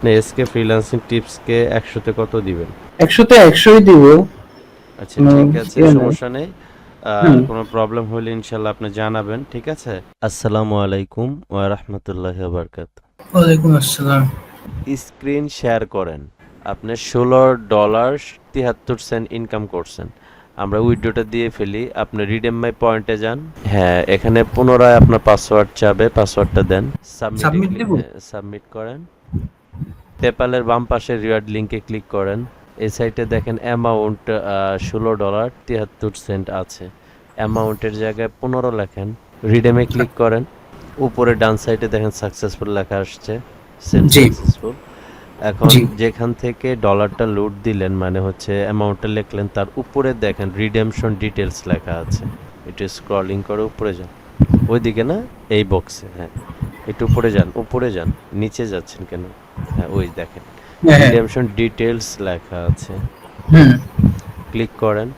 আপনি SK freelancing tips টিপসকে একশোতে কত দিবেন? একশোতে একশোই দিব। আচ্ছা ঠিক আছে ইয়ে সমস্যা নেই। কোনো প্রবলেম হলে ইনশাল্লাহ আপনি জানাবেন ঠিক আছে? আসসালামু আলাইকুম ওয়া রাহমাতুল্লাহি ওয়া বারাকাতুহু। ওয়ালাইকুম আসসালাম। স্ক্রিন শেয়ার করেন। আপনি ষোলো ডলার তিয়াত্তর সেন্ট ইনকাম করছেন। আমরা উইডোটা দিয়ে ফেলি। আপনি রিডেম মাই পয়েন্টে যান। হ্যাঁ এখানে পুনরায় আপনার পাসওয়ার্ড চাবে পাসওয়ার্ডটা দেন। Submit দেব? সাবমিট করেন। পেপালের বাম পাশে রিওয়ার্ড লিংকে ক্লিক করেন। এই সাইটে দেখেন অ্যামাউন্ট ষোলো ডলার তিয়াত্তর সেন্ট আছে। অ্যামাউন্টের জায়গায় পনেরো লেখেন। রিডেমে ক্লিক করেন। উপরে ডান সাইডে দেখেন সাকসেসফুল লেখা আসছে। সাকসেসফুল এখন যেখান থেকে ডলারটা লুট দিলেন মানে হচ্ছে অ্যামাউন্টটা লিখলেন তার উপরে দেখেন রিডেমশন ডিটেলস লেখা আছে। একটু স্ক্রলিং করে উপরে যান। ওইদিকে না? এই বক্সে হ্যাঁ। একটু উপরে যান উপরে যান। নিচে যাচ্ছেন কেন? হ্যাঁ ওই দেখেন। হ্যাঁ রিডেমশন ডিটেলস লেখা আছে। ক্লিক করেন।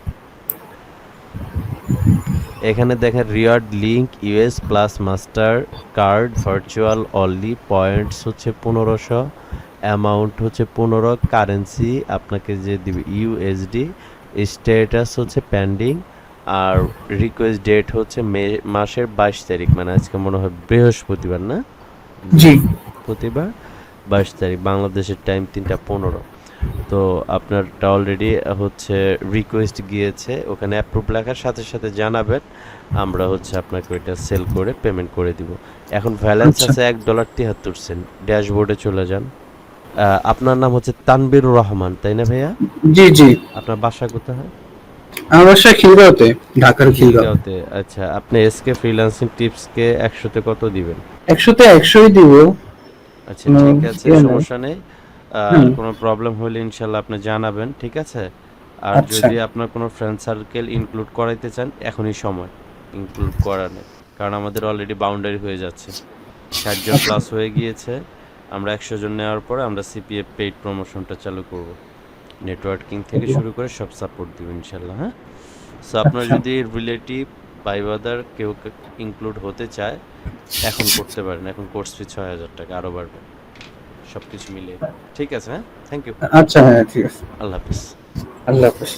এখানে দেখেন reward link US plus master card virtual only points হচ্ছে পনেরোশো অ্যামাউন্ট হচ্ছে পনেরো কারেন্সি আপনাকে যে দিবে ইউএসডি স্টেটাস হচ্ছে পেন্ডিং আর রিকোয়েস্ট ডেট হচ্ছে মে মাসের বাইশ তারিখ মানে আজকে মনে হয় বৃহস্পতিবার না? জি। প্রতিবার বাইশ তারিখ বাংলাদেশের টাইম তিনটা পনেরো। তো আপনারটা অলরেডি হচ্ছে রিকোয়েস্ট গিয়েছে ওখানে অ্যাপ্রুভ লেখার সাথে সাথে জানাবেন আমরা হচ্ছে আপনাকে ওইটা সেল করে পেমেন্ট করে দিব। এখন ব্যালেন্স আচ্ছা। আছে এক ডলার তিয়াত্তর সেন্ট ড্যাশবোর্ডে চলে যান। আপনার নাম হচ্ছে তানবিরুর রহমান তাই না ভাইয়া? জি জি। আপনার বাসা কোথায়? আমার বাসা খিলগাঁওতে ঢাকার খিলগাঁও। খিলগাঁওতে। আচ্ছা আপনি এসকে ফ্রিল্যান্সিং টিপসকে একশোতে কত দিবেন? একশোতে একশোই দিব। আচ্ছা ঠিক আছে ইয়ে সমস্যা নেই। কোনো প্রবলেম হলে ইনশাল্লাহ আপনি জানাবেন ঠিক আছে? আর আচ্ছা। যদি আপনার কোনো ফ্রেন্ড সার্কেল ইনক্লুড করাইতে চান এখনই সময় ইনক্লুড করানোর কারণ আমাদের অলরেডি বাউন্ডারি হয়ে যাচ্ছে। ষাট জন আচ্ছা। প্লাস হয়ে গিয়েছে। আমরা একশো জন নেওয়ার পরে আমরা সিপিএফ পেইড প্রমোশনটা চালু করব। নেটওয়ার্কিং থেকে আচ্ছা। শুরু করে সব সাপোর্ট দিব ইনশাল্লাহ হ্যাঁ? সো আপনার আচ্ছা। যদি রিলেটিভ বাই ব্রাদার কেউ ইনক্লুড হতে চায় এখন করতে পারেন এখন কোর্স ফি ছয় হাজার টাকা আরও বাড়বে। সব কিছু মিলে ঠিক আছে হ্যাঁ? থ্যাংক ইউ আচ্ছা হ্যাঁ ঠিক আছে। আল্লাহ হাফিজ। আল্লাহ হাফেজ।